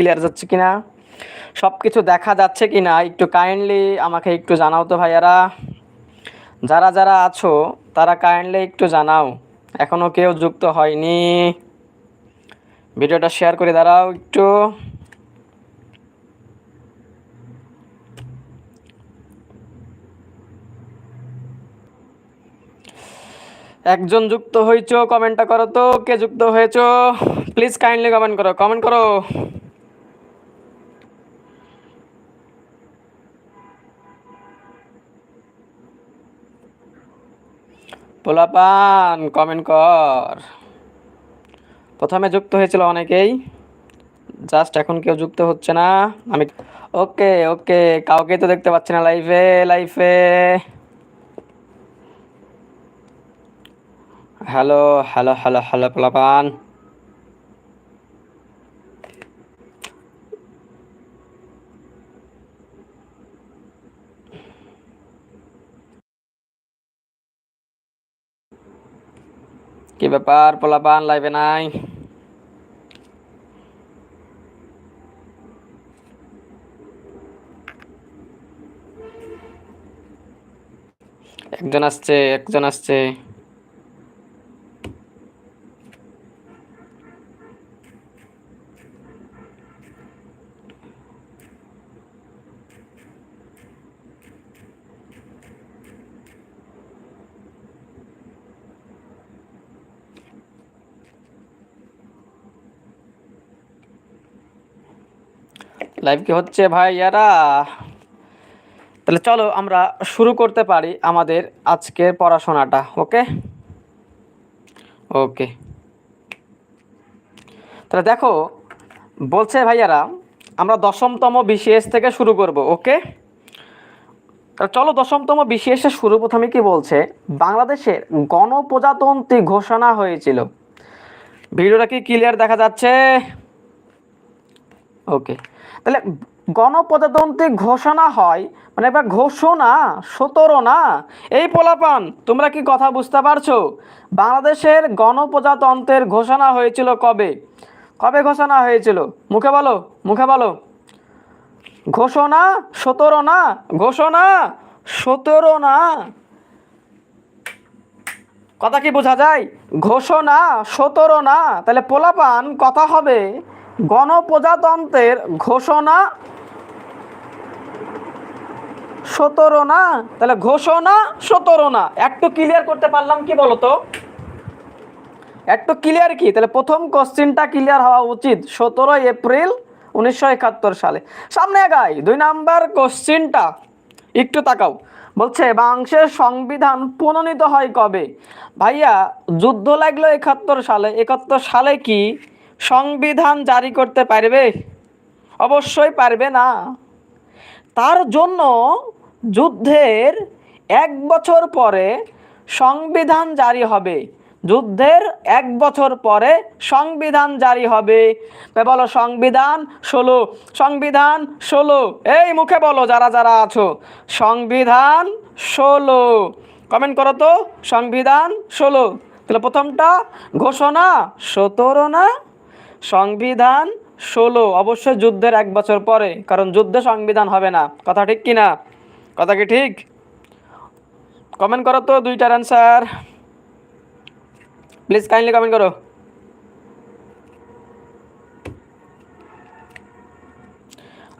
Clear যাচ্ছে কিনা? সব কিছু দেখা যাচ্ছে কিনা? একটু কাইন্ডলি আমাকে একটু জানাও তো ভাইয়ারা। যারা যারা আছো, তারা কাইন্ডলি একটু জানাও। এখনও কেউ যুক্ত হয়নি। ভিডিওটা শেয়ার করে দাঁড়াও একটু। একজন যুক্ত হয়েছো কমেন্টটা করো তো। কে যুক্ত হয়েছ? প্লিজ কাইন্ডলি কমেন্ট করো। কমেন্ট করো। পোলাপান কমেন্ট কর। প্রথমে যুক্ত হয়েছিল অনেকেই। জাস্ট এখন কেউ যুক্ত হচ্ছে না। আমি, ওকে ওকে কাউকে তো দেখতে পাচ্ছি না লাইফে লাইফে হ্যালো হ্যালো হ্যালো হ্যালো পোলাপান। কি ব্যাপার পোলাপান লাইভে নাই? একজন আসছে একজন আসছে। লাইভ কি হচ্ছে ভাই ইয়ারা তাহলে চলো আমরা শুরু করতে পারি আমাদের আজকের পড়াশোনাটা, ওকে? ওকে। তাহলে দেখো, বলছে ভাইয়ারা, আমরা দশমতম বিসিএস থেকে শুরু করব, ওকে? তাহলে চলো দশমতম বিসিএসের শুরু প্রথমে কি বলছে, বাংলাদেশের গণপ্রজাতন্ত্রী ঘোষণা হয়েছিল। ভিডিওটা কি ক্লিয়ার দেখা যাচ্ছে? ওকে। তাহলে গণপ্রজাতন্ত্রী ঘোষণা হয় মানে এবার ঘোষণা সতেরো না। এই পোলাপান, তোমরা কি কথা বুঝতে পারছ? বাংলাদেশের গণপ্রজাতন্ত্রের ঘোষণা হয়েছিল কবে? কবে ঘোষণা হয়েছিল? মুখে বলো মুখে বলো। ঘোষণা সতেরো না, ঘোষণা সতেরো না। কথা কি বোঝা যায়? ঘোষণা সতেরো না। তাহলে পোলাপান কথা হবে গণপ্রজাতন্ত্রের ঘোষণা সতেরো না? তাহলে ঘোষণা সতেরো না। একটু ক্লিয়ার করতে পারলাম কি বলতো? একটু ক্লিয়ার কি? তাহলে প্রথম কোশ্চিনটা ক্লিয়ার হওয়া উচিত। সতেরোই এপ্রিল উনিশশো একাত্তর সালে। সামনে গাই দুই নাম্বার কোশ্চিনটা একটু তাকাও। বলছে, বাংলাদেশের সংবিধান প্রণীত হয় কবে? ভাইয়া, যুদ্ধ লাগল একাত্তর সালে। একাত্তর সালে কি? সংবিধান জারি করতে পারবে? অবশ্যই পারবে না। তার জন্য যুদ্ধের এক বছর পরে সংবিধান জারি হবে। যুদ্ধের এক বছর পরে সংবিধান জারি হবে। বলো, সংবিধান ষোলো সংবিধান ষোলো। এই মুখে বলো, যারা যারা আছো, সংবিধান ষোলো। কমেন্ট করো তো, সংবিধান ষোলো। তাহলে প্রথমটা ঘোষণা, সতেরো না সংবিধান ষোলো অবশ্যই যুদ্ধের এক বছর পরে, কারণ যুদ্ধে সংবিধান হবে না। কথা ঠিক কি না কথা কি ঠিক? কমেন্ট করো তো দুইটার অ্যান্সার প্লিজ কাইন্ডলি কমেন্ট করো।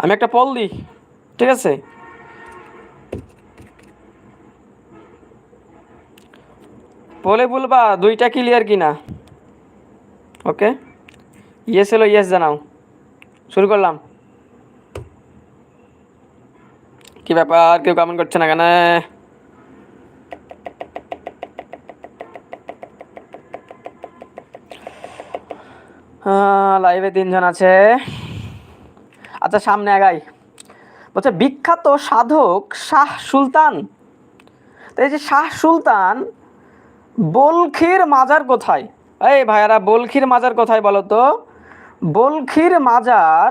আমি একটা পল দিই, ঠিক আছে? বলে বলবা দুইটা ক্লিয়ার কি না ওকে ইয়েস হলো ইয়েস জানাও। শুরু করলাম। কি ব্যাপার? কেউ কমেন্ট করছে না কেন? লাইভে তিনজন আছে। আচ্ছা সামনে আগাই। বলছে, বিখ্যাত সাধক শাহ সুলতান। তো এই যে শাহ সুলতান, বলখির মাজার কোথায়? এই ভাইয়ারা, বলখির মাজার কোথায় বলো তো? বলখির মাজার,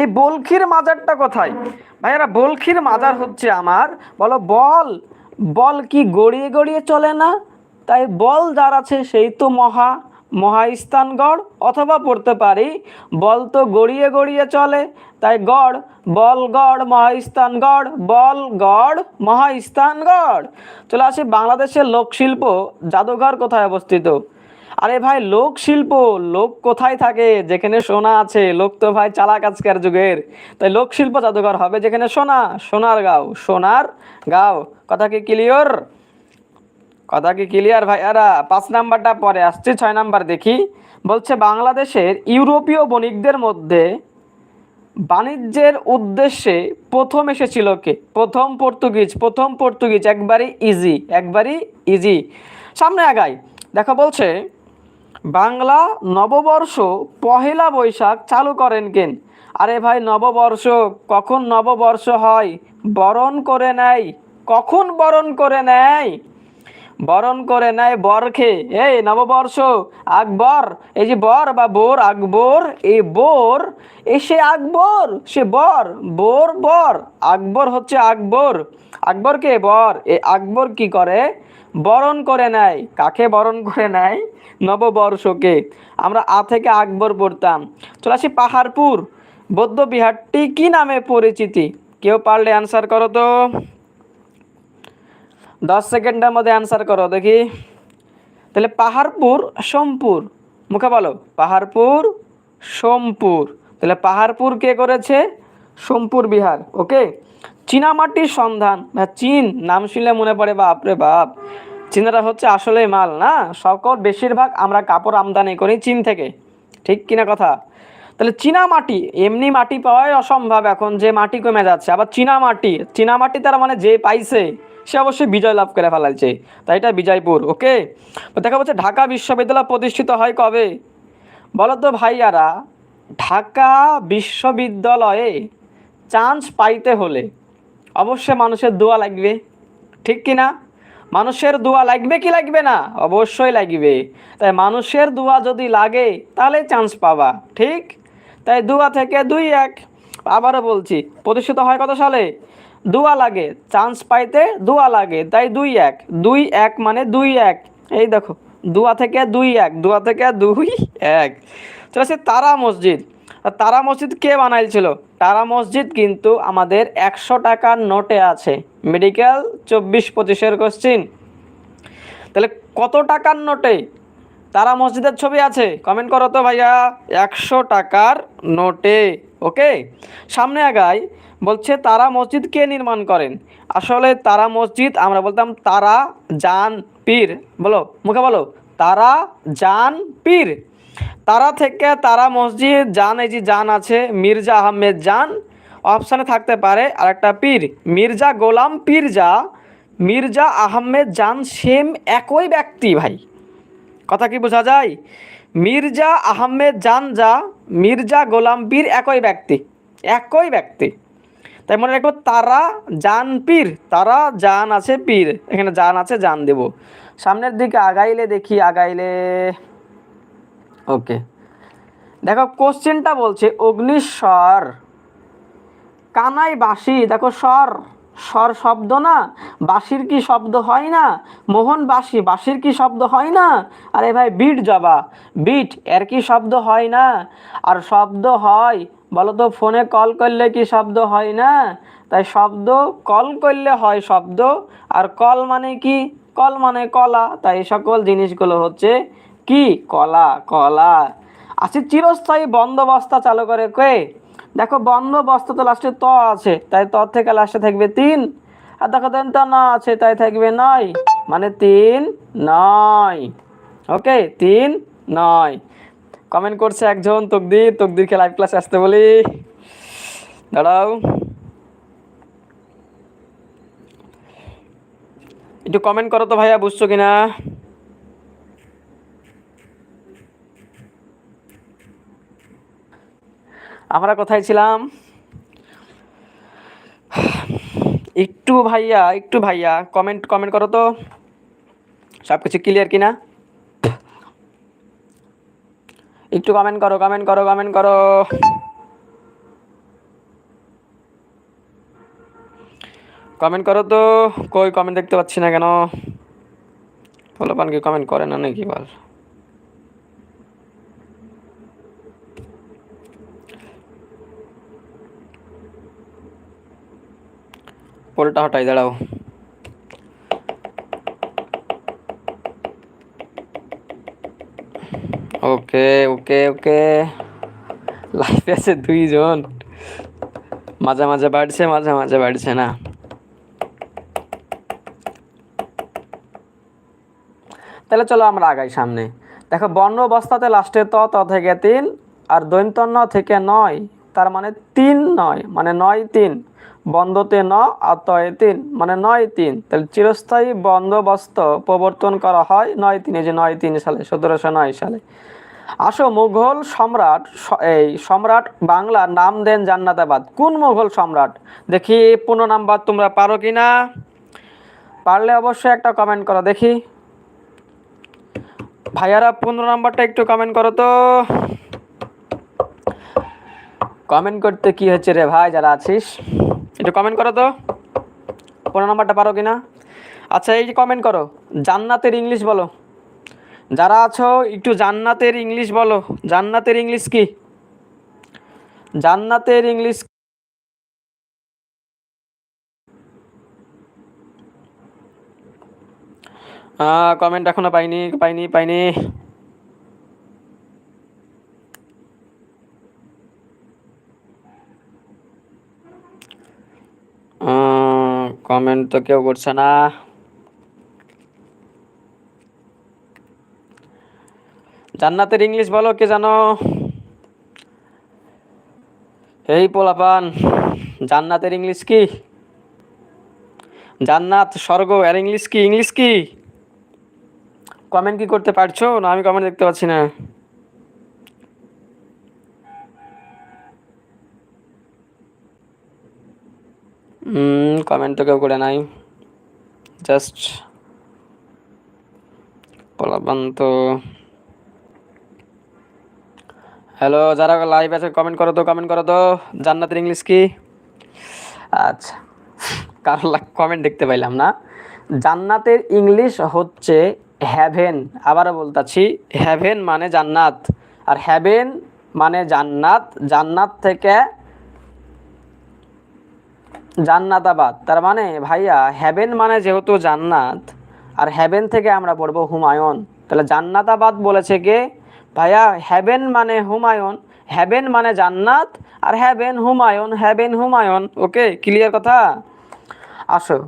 এই বলখির মাজারটা কোথায়? ভাইয়ারা, বলখির মাজার হচ্ছে আমার, বলো বল বল কি গড়িয়ে গড়িয়ে চলে না? তাই বল যার আছে সেই তো মহা। মহাস্থানগড় অথবা পড়তে পারি। বল তো গড়িয়ে গড়িয়ে চলে। তাই গড়, বল গড়, মহাস্থানগড়, বল গড়, মহাস্থানগড়। চলে আসি বাংলাদেশের লোকশিল্প, জাদুঘর কোথায় অবস্থিত? আরে ভাই লোক শিল্প লোক কোথায় থাকে? যেখানে সোনা আছে। লোক তো ভাই চালাক আজকের যুগের। তাই লোক শিল্প জাদুঘর হবে যেখানে সোনা, সোনার গাও সোনার গাও। কথা কি ক্লিয়ার কথা কি ক্লিয়ার ভাইয়ারা, পাঁচ নাম্বারটা পরে আসছে, ছয় নাম্বার দেখি। বলছে, বাংলাদেশের ইউরোপীয় বণিকদের মধ্যে বাণিজ্যের উদ্দেশ্যে প্রথম এসেছিল কে? প্রথম পর্তুগিজ প্রথম পর্তুগিজ, একবারই ইজি একবারই ইজি সামনে আগাই। দেখো, বলছে, বাংলা নববর্ষ পহেলা বৈশাখ চালু করেন কেন? আরে ভাই, নববর্ষ, কখন নববর্ষ হয়? বরণ করে নেয়। কখন বরণ করে নেয়? বরণ করে নেয় বর বরকে। এই নববর্ষ, আকবর, এই যে বর বা বোর, আকবর এই বোর, এ সে আকবর, সে বর, বোর, বর, আকবর হচ্ছে আকবর। আকবর কে? বর। এ আকবর কি করে? বরণ করে নেয়। কাকে বরণ করে নেয়? নববর্ষকে। আমরা আ থেকে আকবর পড়তাম। চলে আসি পাহাড়পুর। বৌদ্ধ বিহারটি কি নামে পরিচিতি? কেউ পারলে অ্যান্সার করো তো। দশ সেকেন্ডের মধ্যে অ্যান্সার করো, দেখি। তাহলে পাহাড়পুর, সোমপুর। মুখে বলো। পাহাড়পুর, সোমপুর। তাহলে পাহাড়পুর কে করেছে? সোমপুর, বিহার। ওকে? চীনামাটির সন্ধান। চীন নাম শুনলে মনে পড়ে, বাপ রে বাপ। চীনারা হচ্ছে আসলে মাল, না? সকল বেশিরভাগ আমরা কাপড় আমদানি করি চীন থেকে। ঠিক কিনা কথা? তাহলে চীনা মাটি এমনি মাটি পাওয়াই অসম্ভব এখন, যে মাটি কমে যাচ্ছে। আবার চীনা মাটি চীনা মাটি তার মানে যে পাইছে। সে অবশ্যই বিজয় লাভ করে ফেলাইছে তাই এটা বিজয়পুর ওকে দেখা যাচ্ছে ঢাকা বিশ্ববিদ্যালয় প্রতিষ্ঠিত হয় কবে? বলো তো ভাইয়ারা, ঢাকা বিশ্ববিদ্যালয়ে চান্স পাইতে হলে অবশ্যই মানুষের দোয়া লাগবে, ঠিক কি না মানুষের দোয়া লাগবে কি লাগবে না? অবশ্যই লাগবে। তাই মানুষের দোয়া যদি লাগে, তাহলে চান্স পাবা, ঠিক? তাই দুয়া থেকে দুই এক, আবারও বলছি, প্রতিষ্ঠিত হয় কত সালে? দুয়া লাগে চান্স পাইতে দুয়া লাগে, তাই দুই এক। দুই এক মানে দুই এক। এই দেখো, দুয়া থেকে দুই এক, দুয়া থেকে দুই এক। চলে আসে তারা মসজিদ। তারা মসজিদ কে বানাইছিল? তারা মসজিদ কিন্তু আমাদের একশো টাকার নোটে আছে। মেডিকেল চব্বিশ পঁচিশের কোশ্চিন তাহলে কত টাকার নোটে তারা মসজিদের ছবি আছে? কমেন্ট করো তো ভাইয়া। একশো টাকার নোটে ওকে সামনে আগাই। বলছে, তারা মসজিদ কে নির্মাণ করেন? আসলে তারা মসজিদ, আমরা বলতাম, তারা জান পীর। বলো, মুখে বলো, তারা জান পীর। তারা থেকে তারা মসজিদ, জান, এই যে জান আছে, মির্জা আহমেদ জান, অপশানে থাকতে পারে আর একটা পীর। মির্জা গোলাম পীরজা, মির্জা আহমেদ জান সেম একই ব্যক্তি ভাই। কথা কি বোঝা যায়? মির্জা আহমেদ জান যা, মির্জা গোলাম পীর একই ব্যক্তি একই ব্যক্তি। তাই মনে রাখব তারা জান পীর, তারা জান আছে পীর। এখানে জান আছে, জান দেব। সামনের দিকে আগাইলে দেখি, আগাইলে ওকে। দেখো, কোশ্চেনটা বলছে, অগ্নিস্বর। কানাই বাঁশি, দেখো স্বর। স্বর শব্দ না, বাঁশির কি শব্দ হয় না? মোহন বাঁশি, বাঁশির কি শব্দ হয় না? আরে ভাই, বিট জবা। বিট, এর কি শব্দ হয় না? আর শব্দ হয় বলো তো ফোনে কল করলে কি শব্দ হয় না? তাই শব্দ কল করলে হয় শব্দ, আর কল মানে কি? কল মানে কলা। তাই সকল জিনিসগুলো হচ্ছে কি? কলা কলা। আসি, চিরস্থায়ী বন্দোবস্তা চালু করে কে? দেখো, বন্দোবস্ত তো লাস্টে ত আছে, তাই ত থেকে লাস্টে থাকবে তিন। আর দেখো, দেন তো না আছে, তাই থাকবে নয়। মানে তিন নয়। ওকে তিন নয়। কমেন্ট করছে একজন, তকদির, তকদিরকে লাইভ ক্লাসে আসতে বলি। দাঁড়াও। একটু কমেন্ট করো তো ভাইয়া, বুঝছ কিনা? আমরা কোথায় ছিলাম? একটু ভাইয়া একটু ভাইয়া কমেন্ট কমেন্ট করো তো। সব কিছু ক্লিয়ার কিনা? একটু কমেন্ট করো কমেন্ট করো কমেন্ট করো। কমেন্ট করো তো, কই কমেন্ট দেখতে পাচ্ছি না কেন? পোলাপান কি কমেন্ট করে না নাকি বল পোলটা হটাই, দাঁড়াও। ওকে ওকে ওকে। লাইফে আছে দুইজন। মাঝে মাঝে বাড়ছে, মাঝে মাঝে বাড়ছে না। তাহলে চলো আমরা আগাই সামনে। দেখো বর্ণ অবস্থাতে লাস্টে ত ত থেকে তিন, আর দৈন্তন্য থেকে নয়, তার মানে তিন নয় মানে নয় তিন। বন্ধতে ন আর তয়ে তিন। মানে নয়, তিন। তাহলে চিরস্থায়ী বন্দোবস্ত প্রবর্তন করা হয় নয়, তিনে। যে নয়, তিন সালে, সতেরোশো নয় সালে। আসো, মুঘল সম্রাট এই সম্রাট বাংলার নাম দেন জান্নাতাবাদ। কোন মুঘল সম্রাট? দেখি পনেরো নাম্বার তোমরা পারো কি না? পারলে অবশ্যই একটা কমেন্ট করো, দেখি। ভাইয়ারা পনেরো নাম্বারটা একটু কমেন্ট করো তো। কমেন্ট করতে কি হচ্ছে রে ভাই? যারা আছিস। একটু কমেন্ট করো তো। পনেরো নাম্বারটা পারো কি না আচ্ছা এই যে কমেন্ট করো, জান্নাতের ইংলিশ বলো। যারা আছো, একটু জান্নাতের ইংলিশ বলো। জান্নাতের ইংলিশ কি? জান্নাতের ইংলিশ কমেন্ট এখনও পাইনি পাইনি পাইনি। কমেন্ট তো কেউ করছে না। জান্নাতের ইংলিশ বলো কে জানো? এই পোলাপান, জান্নাতের ইংলিশ কি? জান্নাত, স্বর্গ, আর ইংলিশ কি? ইংলিশ কি? কমেন্ট কি করতে পারছ? না, আমি কমেন্ট দেখতে পাচ্ছি না। কমেন্ট তো কেউ করে নাই। জাস্ট পোলাপান তো। হ্যালো যারা লাইভ আছে কমেন্ট করো তো কমেন্ট করো তো। জান্নাতের ইংলিশ কি? আচ্ছা কারও কমেন্ট দেখতে পাইলাম না। জান্নাতের ইংলিশ হচ্ছে হ্যাভেন আবারও বলতাছি হ্যাভেন মানে জান্নাত। আর হ্যাভেন মানে জান্নাত। জান্নাত থেকে জান্নাতাবাদ। তার মানে ভাইয়া হ্যাভেন মানে যেহেতু জান্নাত, আর হ্যাভেন থেকে আমরা পড়ব হুমায়ুন। তাহলে জান্নাতাবাদ বলেছে কে? ভাইয়া হ্যাভেন মানে হুমায়ুন হ্যাভেন মানে জান্নাত, আর heaven Humayun heaven Humayun. Okay clear কথা? আসো।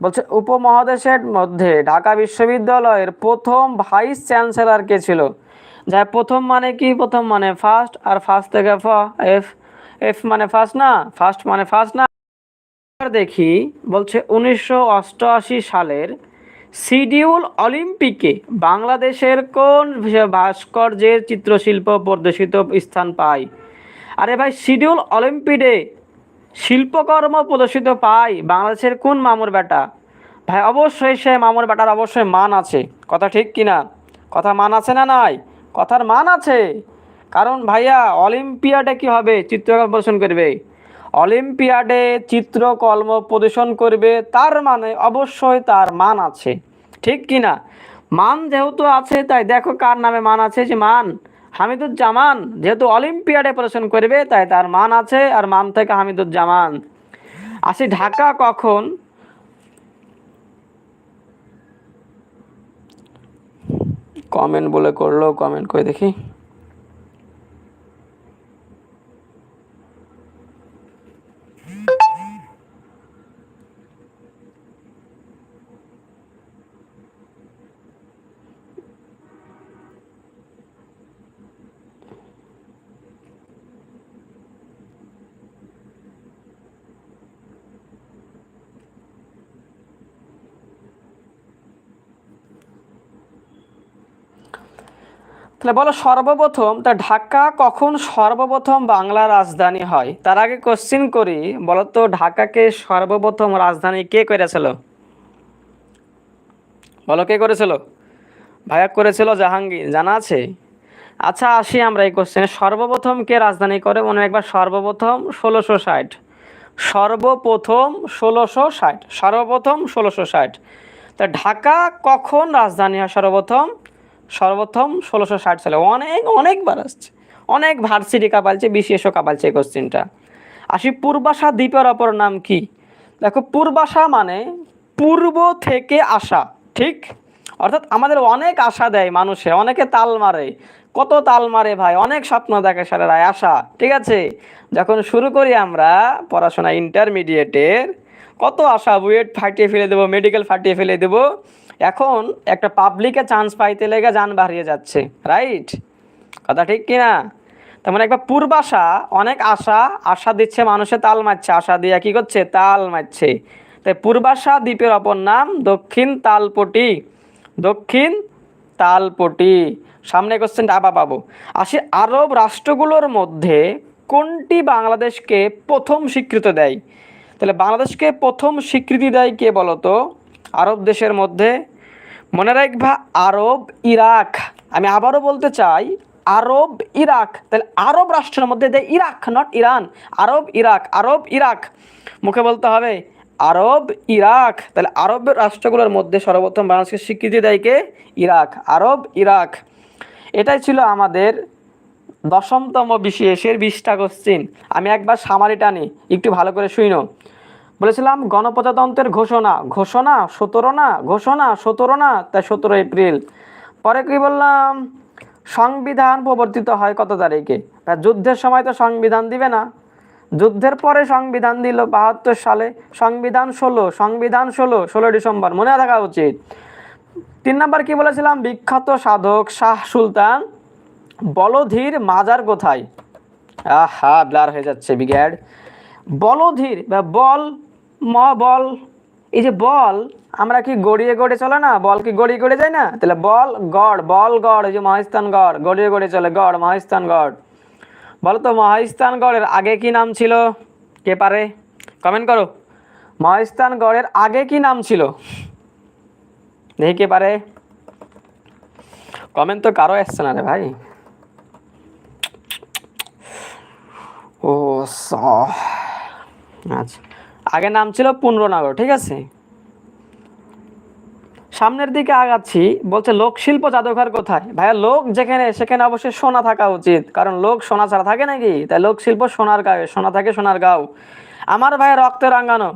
বলছে, উপমহাদেশের মধ্যে ঢাকা বিশ্ববিদ্যালয়ের প্রথম ভাইস চ্যান্সেলর কে ছিল? যা প্রথম মানে কি? প্রথম মানে ফার্স্ট আর ফার্স্ট থেকে ফ এফ এফ মানে ফার্স্ট না? ফার্স্ট মানে ফার্স্ট না? দেখি, বলছে উনিশশো অষ্টআশি সালের সিডিউল অলিম্পিকে বাংলাদেশের কোন ভাস্কর্যের চিত্রশিল্প প্রদর্শিত স্থান পায়? আরে ভাই শিডিউল অলিম্পিডে শিল্পকর্ম প্রদর্শিত পায় বাংলাদেশের কোন মামুর বেটা? ভাই, অবশ্যই সে মামুর বেটার অবশ্যই মান আছে। কথা ঠিক কিনা কথা মান আছে না নাই? কথার মান আছে। কারণ ভাইয়া, অলিম্পিয়াডে কি হবে? চিত্রকর্ম প্রদর্শন করবে। অলিম্পিয়াডে চিত্রকর্ম প্রদর্শন করবে, তার মানে অবশ্যই তার মান আছে। ঠিক কি না? মান যেহেতু আছে, তাই দেখো কার নামে মান আছে যে মান। হামিদুজ্জামান যেহেতু অলিম্পিয়াডে প্রদর্শন করবে, তাই তার মান আছে আর মান থেকে হামিদুজ্জামান। আসি ঢাকা কখন? কমেন্ট বলে করল, কমেন্ট করে দেখি। তাহলে বলো সর্বপ্রথম, তা ঢাকা কখন সর্বপ্রথম বাংলা রাজধানী হয়? তার আগে কোশ্চিন করি, বলো তো ঢাকাকে সর্বপ্রথম রাজধানী কে করেছিল? বলো কে করেছিল? ভাইয়া করেছিল জাহাঙ্গীর, জানা আছে? আচ্ছা আসি আমরা এই কোশ্চেনে সর্বপ্রথম কে রাজধানী করে? মনে একবার সর্বপ্রথম ষোলোশো ষাট। সর্বপ্রথম ষোলোশো ষাট। সর্বপ্রথম ষোলোশো ষাট। তা ঢাকা কখন রাজধানী হয় সর্বপ্রথম? সর্বপ্রথম ষোলোশো ষাট সালে অনেক, অনেকবার আসছে। অনেক ভার্সিটি কাপালছে বিশেষও কাপালছে এই কোশ্চেনটা আসি পূর্বাশা দ্বীপের অপর নাম কি? দেখো, পূর্বাশা মানে পূর্ব থেকে আসা, ঠিক? অর্থাৎ আমাদের অনেক আশা দেয় মানুষে, অনেকে তাল মারে। কত তাল মারে ভাই, অনেক স্বপ্ন দেখে সারেরাই আশা ঠিক আছে? যখন শুরু করি আমরা পড়াশোনা ইন্টারমিডিয়েটের কত আশা বুয়েট ফাটিয়ে ফেলে দেবো মেডিকেল ফাটিয়ে ফেলে দেবো এখন একটা পাবলিকে চান্স পাইতে লেগে যান বাড়িয়ে যাচ্ছে রাইট কথা ঠিক কিনা তার মানে একবার পূর্বাশা অনেক আশা আশা দিচ্ছে মানুষে তাল মারছে, আশা দিয়ে কি করছে? তাল মারছে। তাই পূর্বাশা দ্বীপের অপর নাম দক্ষিণ তালপটি দক্ষিণ তালপটি। সামনে কোশ্চেন আবার পাবো। আসি আরব রাষ্ট্রগুলোর মধ্যে কোনটি বাংলাদেশকে প্রথম স্বীকৃত দেয়? তাহলে বাংলাদেশকে প্রথম স্বীকৃতি দেয় কে বলতো? আরব দেশের মধ্যে। মনে রাখবা, আরব, ইরাক। আমি আবারও বলতে চাই, আরব, ইরাক। তাহলে আরব রাষ্ট্রের মধ্যে দেয় ইরাক নট ইরান। আরব, ইরাক আরব, ইরাক। মুখে বলতে হবে, আরব, ইরাক। তাহলে আরব রাষ্ট্রগুলোর মধ্যে সর্বপ্রথম বাংলাদেশকে স্বীকৃতি দেয় কে? ইরাক। আরব, ইরাক। এটাই ছিল আমাদের দশমতম বিশেষের বিশটা কোশ্চিন আমি একবার সামারি টানি একটু ভালো করে শুইনো। বলেছিলাম গণপ্রজাতন্ত্রের ঘোষণা। ঘোষণা? সতেরো না? ঘোষণা? সতেরো না? তাই সতেরো এপ্রিল। পরে কি বললাম? সংবিধান প্রবর্তিত হয় কত তারিখে? যুদ্ধের সময় তো সংবিধান দিবে না। যুদ্ধের পরে সংবিধান দিল বাহাত্তর সালে। সংবিধান ষোলো সংবিধান ষোলো ষোলো ডিসেম্বর। মনে থাকা উচিত। তিন নম্বর কি বলেছিলাম? বিখ্যাত সাধক শাহ সুলতান বলধীর মাজার কোথায়? আহা, ব্লার হয়ে যাচ্ছে বিগ্যাড বলধীর বা বল ম, বল। এই যে বল, আমরা কি গড়িয়ে গড়ে চলে না? বল কি গড়িয়ে গড়ে যায় না? তাহলে বল গড় বল গড়, এই যে মহাস্থান গড়, গড়িয়ে গড়ে চলে গড়, মহাস্থান গড়। বলো তো মহাস্থান গড়ের আগে কি নাম ছিল? কে পারে? কমেন্ট করো। মহাস্থান গড়ের আগে কি নাম ছিল? দেখি কে পারে। কমেন্ট তো কারও আসছে না রে ভাই। ও আচ্ছা। আগে নাম ছিল পুনরনগর, ঠিক আছে? সামনের দিকে আগাচ্ছি, বলছে লোকশিল্প জাদুঘর কোথায়? ভাইয়া, লোক যেখানে, সেখানে অবশ্যই সোনা থাকা উচিত, কারণ লোক সোনা ছাড়া থাকে নাকি? তাই লোকশিল্প সোনার গায়ে, সোনা থাকে সোনার গাও। আমার ভাই রক্তে রাঙ্গানো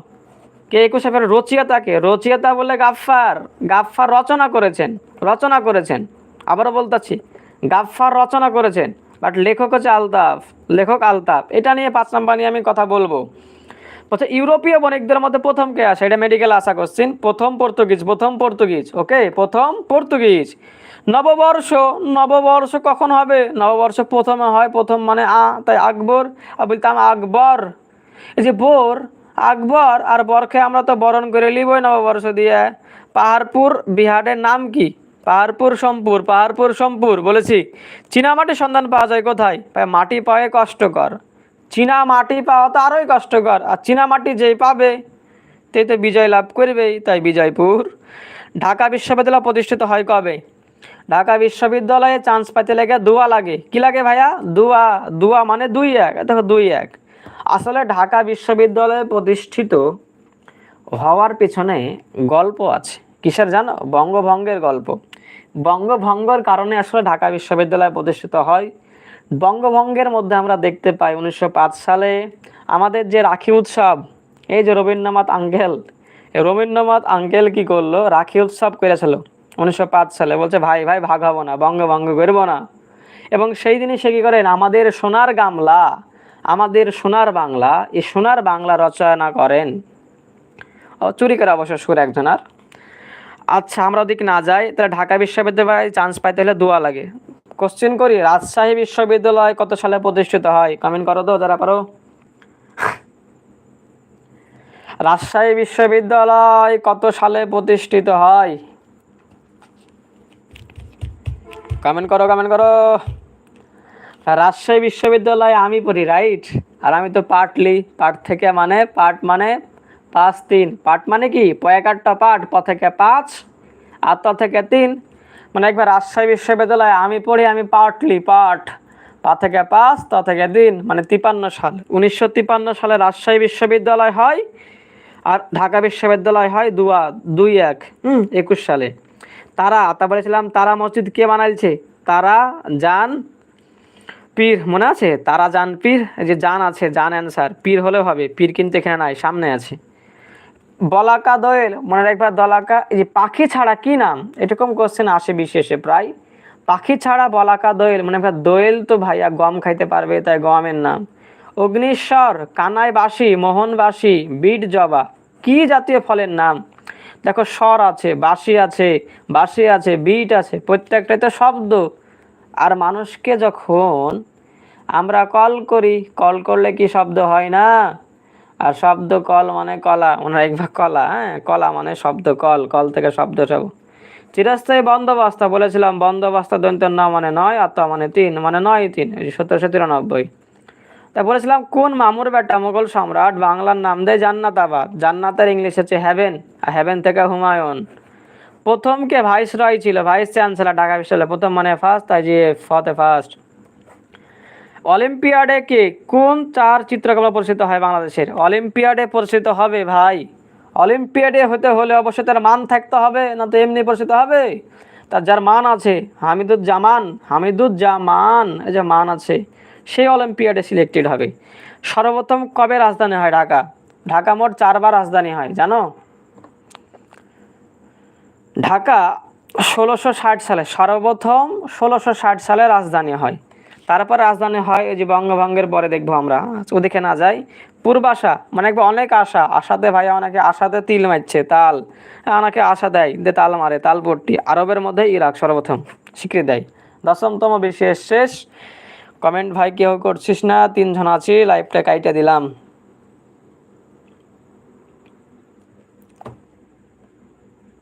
কে একুশে ফের রচিয়াতাকে। রচিয়াতা বলে গাফফার। গাফফার রচনা করেছেন রচনা করেছেন। আবারও বলতেছি, গাফফার রচনা করেছেন। বাট লেখক হচ্ছে আলতাফ, লেখক আলতাফ। এটা নিয়ে পাঁচ নাম্বার নিয়ে আমি কথা বলব। বলছে ইউরোপীয় বণিকদের মধ্যে প্রথম কে আসে এটা মেডিকেল আশা করছেন প্রথম পর্তুগিজ প্রথম পর্তুগিজ, ওকে? প্রথম পর্তুগিজ। নববর্ষ নববর্ষ কখন হবে? নববর্ষ প্রথমে হয়, প্রথম মানে আ, তাই আকবর। আর বলতাম আকবর। এই যে বোর, আকবর আর বরকে আমরা তো বরণ করে লিবই নববর্ষ দিয়ে। পাহাড়পুর, বিহারের নাম কি? পাহাড়পুর সোমপুর পাহাড়পুর সোমপুর, বলেছি। চীনামাটির সন্ধান পাওয়া যায় কোথায়? মাটি পাওয়া কষ্টকর। চীনা মাটি পাওয়া তো আরোই কষ্টকর। আর চীনা মাটি যেই পাবে তে তো বিজয় লাভ করবেই, তাই বিজয়পুর। ঢাকা বিশ্ববিদ্যালয় প্রতিষ্ঠিত হয় কবে? ঢাকা বিশ্ববিদ্যালয়ে চান্স পাইতে লেগে দুয়া লাগে। কি লাগে ভাইয়া? দুয়া। দুয়া মানে দুই এক। দেখো দুই এক। আসলে ঢাকা বিশ্ববিদ্যালয়ে প্রতিষ্ঠিত হওয়ার পেছনে গল্প আছে। কিসের জানো? বঙ্গভঙ্গের গল্প। বঙ্গভঙ্গর কারণে আসলে ঢাকা বিশ্ববিদ্যালয় প্রতিষ্ঠিত হয়। বঙ্গভঙ্গের মধ্যে আমরা দেখতে পাই উনিশশো পাঁচ সালে আমাদের যে রাখি উৎসব, এই যে রবীন্দ্রনাথ আঙ্কেল রবীন্দ্রনাথ আঙ্কেল কি করল? রাখি উৎসব করেছিল উনিশশো সালে। বলছে, ভাই ভাই, ভাগ হব না, বঙ্গভঙ্গ করব না। এবং সেই দিনই সে কি করেন? আমাদের সোনার গামলা, আমাদের সোনার বাংলা, এই সোনার বাংলা রচনা করেন। চুরি করে অবশ্য সুর একজনার আচ্ছা আমরা ওদিকে না যাই, তাহলে ঢাকা বিশ্ববিদ্যালয়ে চান্স পাইতে হলে দোয়া লাগে। কোশ্চেন করি, রাজশাহী বিশ্ববিদ্যালয় কত সালে প্রতিষ্ঠিত হয়? কমেন্ট করো তো, যারা পারো। রাজশাহী বিশ্ববিদ্যালয় কত সালে প্রতিষ্ঠিত হয়? কমেন্ট করো কমেন্ট করো। রাজশাহী বিশ্ববিদ্যালয়ে আমি পড়ি রাইট আর আমি তো পাটলি পাট থেকে মানে পাট মানে পাঁচ তিন। পাট মানে কি? পয়াকারটা পাট প থেকে পাঁচ আর থেকে তিন মানে একবার রাজশাহী বিশ্ববিদ্যালয়ে আমি পড়ি, আমি পাটলি, পাট। পা থেকে পাঁচ, ত থেকে তিন মানে তিপান্ন সাল। উনিশশো তিপান্ন সালে রাজশাহী বিশ্ববিদ্যালয় হয় আর ঢাকা বিশ্ববিদ্যালয় হয় দুয়া, দুই এক, হুম, একুশ সালে। তারা, তা বলেছিলাম, তারা মসজিদ কে বানাইছে? তারা জান পীর, মনে আছে? তারা জান পীর যে জান আছে, জান অ্যান্সার পীর হলেও হবে, পীর কিন্তু এখানে নাই, সামনে আছে। বলাকা দোয়েল মনে রাখবা দলাকা, এই যে পাখি ছাড়া কি নাম? এরকম কোশ্চেন আসে বিশেষে প্রায়। পাখি ছাড়া বলাকা দোয়েল মনে ভাই দোয়েল তো ভাইয়া গম খাইতে পারবে, তাই গমের নাম। অগ্নিশ্বর কানাই বাসি মোহনবাসী বিট জবা কি জাতীয় ফলের নাম? দেখো স্বর আছে বাসি আছে বাসি আছে, বিট আছে, প্রত্যেকটাই তো শব্দ। আর মানুষকে যখন আমরা কল করি, কল করলে কি শব্দ হয় না? আর শব্দ কল মানে কলা মানে একবার কলা হ্যাঁ? কলা মানে শব্দ কল কল থেকে শব্দ সব। চিরস্থায়ী বন্দোবস্ত বলেছিলাম, বন্দোবস্ত দন্ত ন মানে নয় ত মানে তিন মানে নয় তিন সতেরোশো তিরানব্বই। তা বলেছিলাম, কোন মামুর বেটা মোগল সম্রাট বাংলার নাম দেয় জান্নাতাবাদ? জান্নাতের ইংলিশ হচ্ছে হ্যাভেন আর হ্যাভেন থেকে হুমায়ুন। প্রথমকে ভাইস রয় ছিল? ভাইস চ্যান্সেলর ঢাকা বিশ্ববিদ্যালয়, প্রথম মানে ফার্স্ট তাই যে ফতে ফার্স্ট অলিম্পিয়াডে কে কোন চার চিত্রকলা পরিচিত হয় বাংলাদেশের? অলিম্পিয়াডে পরিচিত হবে ভাই। অলিম্পিয়াডে হতে হলে অবশ্যই তার মান থাকতে হবে, না তো এমনি পরিচিত হবে। তার যার মান আছে, হামিদুজ্জামান হামিদুজ্জামান, এই যে মান আছে সেই অলিম্পিয়াডে সিলেক্টেড হবে। সর্বপ্রথম কবে রাজধানী হয় ঢাকা? ঢাকা মোট চারবার রাজধানী হয়, জানো? ঢাকা ষোলোশো সালে, সর্বপ্রথম ষোলোশো সালে রাজধানী হয়। তারপর রাজধানী হয় ওই যে বঙ্গভঙ্গের পরে দেখব আমরা। ওদিকে না যাই পূর্বাশা মানে একবার অনেক আশা। আশাতে ভাই অনেকে আশাতে তিল মারছে, তাল। অনেকে আশা দেয় দে তাল মারে, তাল পট্টি আরবের মধ্যে ইরাক সর্বপ্রথম, স্বীকৃতি দেয়। দশমতম বিশেষ শেষ। কমেন্ট, ভাই, কেউ করছিস না? তিনজন আছি লাইভটা কাইটা দিলাম।